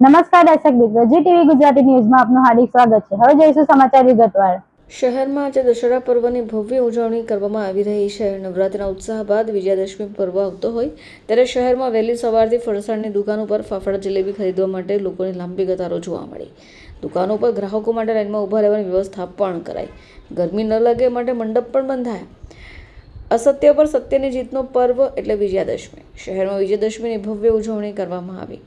નમસ્કાર દર્શક મિત્રો, જી ટીવી ગુજરાતી ન્યૂઝમાં આપનું હાર્દિક સ્વાગત છે. હવે જોઈશું સમાચાર વિગતવાર. શહેરમાં આજે દશેરા પર્વની ભવ્ય ઉજવણી કરવામાં આવી રહી છે. નવરાત્રિના ઉત્સાહ બાદ વિજયાદશમી પર્વ આવતો હોય ત્યારે શહેરમાં વહેલી સવારથી ફરસાણની દુકાન ઉપર ફાફડા જલેબી ખરીદવા માટે લોકોની લાંબી કતારો જોવા મળી. દુકાનો પર ગ્રાહકો માટે લાઇનમાં ઊભા રહેવાની વ્યવસ્થા પણ કરાઈ. ગરમી ન લાગે માટે મંડપ પણ બંધાયા. અસત્ય પર સત્યની જીતનો પર્વ એટલે વિજયાદશમી. શહેરમાં વિજયાદશમીની ભવ્ય ઉજવણી કરવામાં આવી.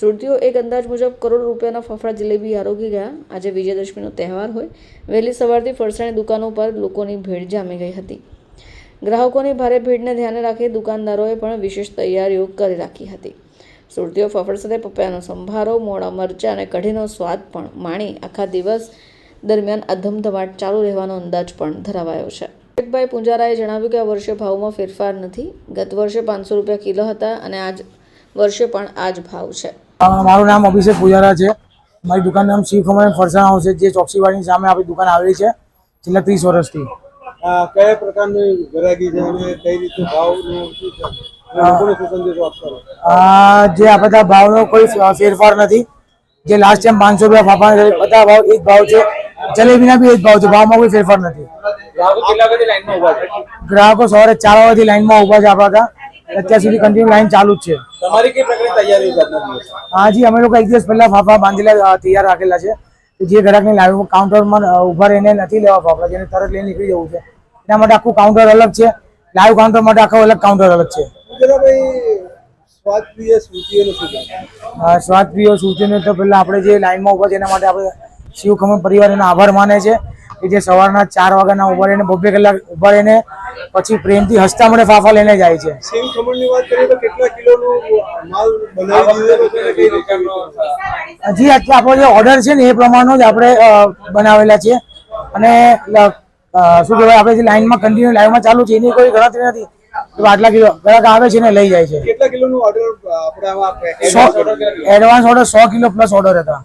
સુરતીઓ એક અંદાજ મુજબ કરોડ રૂપિયાના ફફડા જલેબી આરોગી ગયા. આજે વિજયાદશમીનો તહેવાર હોય. વહેલી સવારથી ફરસાણની દુકાનો પર લોકોની ભીડ જામી ગઈ હતી. ગ્રાહકોની ભારે ભીડને ધ્યાને રાખી દુકાનદારોએ પણ વિશેષ તૈયારીઓ કરી રાખી હતી. સુરતીઓ ફફડ સાથે પપૈયાનો સંભારો, મોડા મરચાં અને કઢીનો સ્વાદ પણ માણી આખા દિવસ દરમિયાન આ ધમધમાટ ચાલુ રહેવાનો અંદાજ પણ ધરાવાયો છે. વિવેકભાઈ પૂંજારાએ જણાવ્યું કે આ વર્ષે ભાવમાં ફેરફાર નથી. ગત વર્ષે પાંચસો રૂપિયા કિલો હતા અને આજ વર્ષે પણ આ જ ભાવ છે. મારું નામ અભિષેક પૂજારા છે. મારી દુકાન નામ શિવ ખમણ ફરસાણ હાઉસ છે જે ચોકસીવાડીની સામે આપણી દુકાન આવેલી છે છેલ્લા ત્રીસ વર્ષથી. આ કયા પ્રકારની ગ્રાહકી છે અને કઈ રીતે ભાવનું શું છે? આપશો? આ બધા ભાવનો કોઈ ફેરફાર નથી. જે લાસ્ટ ટાઈમ પાંચસો રૂપિયા ફાફાના બધા ભાવ એક ભાવ છે. જલેબીના બી એક ભાવ છે. ભાવમાં કોઈ ફેરફાર નથી. ગ્રાહકો સવારે ચાર વાગ્યાથી લાઈનમાં ઊભા છે આપણા ત્યાં. અત્યાર સુધી કન્ટિન્યુ લાઈન ચાલુ જ છે. તમારી કઈ પ્રકારની તૈયારી છે? આજના અમે લોકો એક દિવસ પહેલા ફાફા બાંધેલા તૈયાર રાખેલા છે. કે જે ગ્રાહકને લાઈવ કાઉન્ટરમાં ઊભા રહીને નથી લેવા ફાફડા જેને તરત લઈને નીકળી જવું છે. એના માટે આખું કાઉન્ટર અલગ છે. લાઈવ કાઉન્ટર માટે આખો અલગ કાઉન્ટર અલગ છે. સ્વાદ પ્રિય સૂચનો તો પહેલાં આપણે જે લાઈનમાં ઊભા છે એના માટે આપણે શિવ ખમણ પરિવાર એનો આભાર માને છે કે જે સવારના ચાર વાગ્યાના ઊભા રહીને બબ્બે કલાક ઊભા રહીને પછી પ્રેમથી હસતા મને ફાફા લઈને જાય છે. સિંગ ખમણની વાત કરીએ તો કેટલા કિલોનું માલ બનાવી દીધેલો છે અને કઈ રીતે હજી આપણો જે ઓર્ડર છે ને એ પ્રમાણનો જ આપણે બનાવેલા છે. અને શું કહેવાય આપણે જે લાઈનમાં કન્ટિન્યુ લાઈવમાં ચાલુ છે એની કોઈ ગણતરી નથી. તો આટલા કિલો ગ્રાહક આવે છે ને લઈ જાય છે. કેટલા કિલોનું ઓર્ડર આપણે એડવાન્સ ઓર્ડર સો કિલો પ્લસ ઓર્ડર હતા.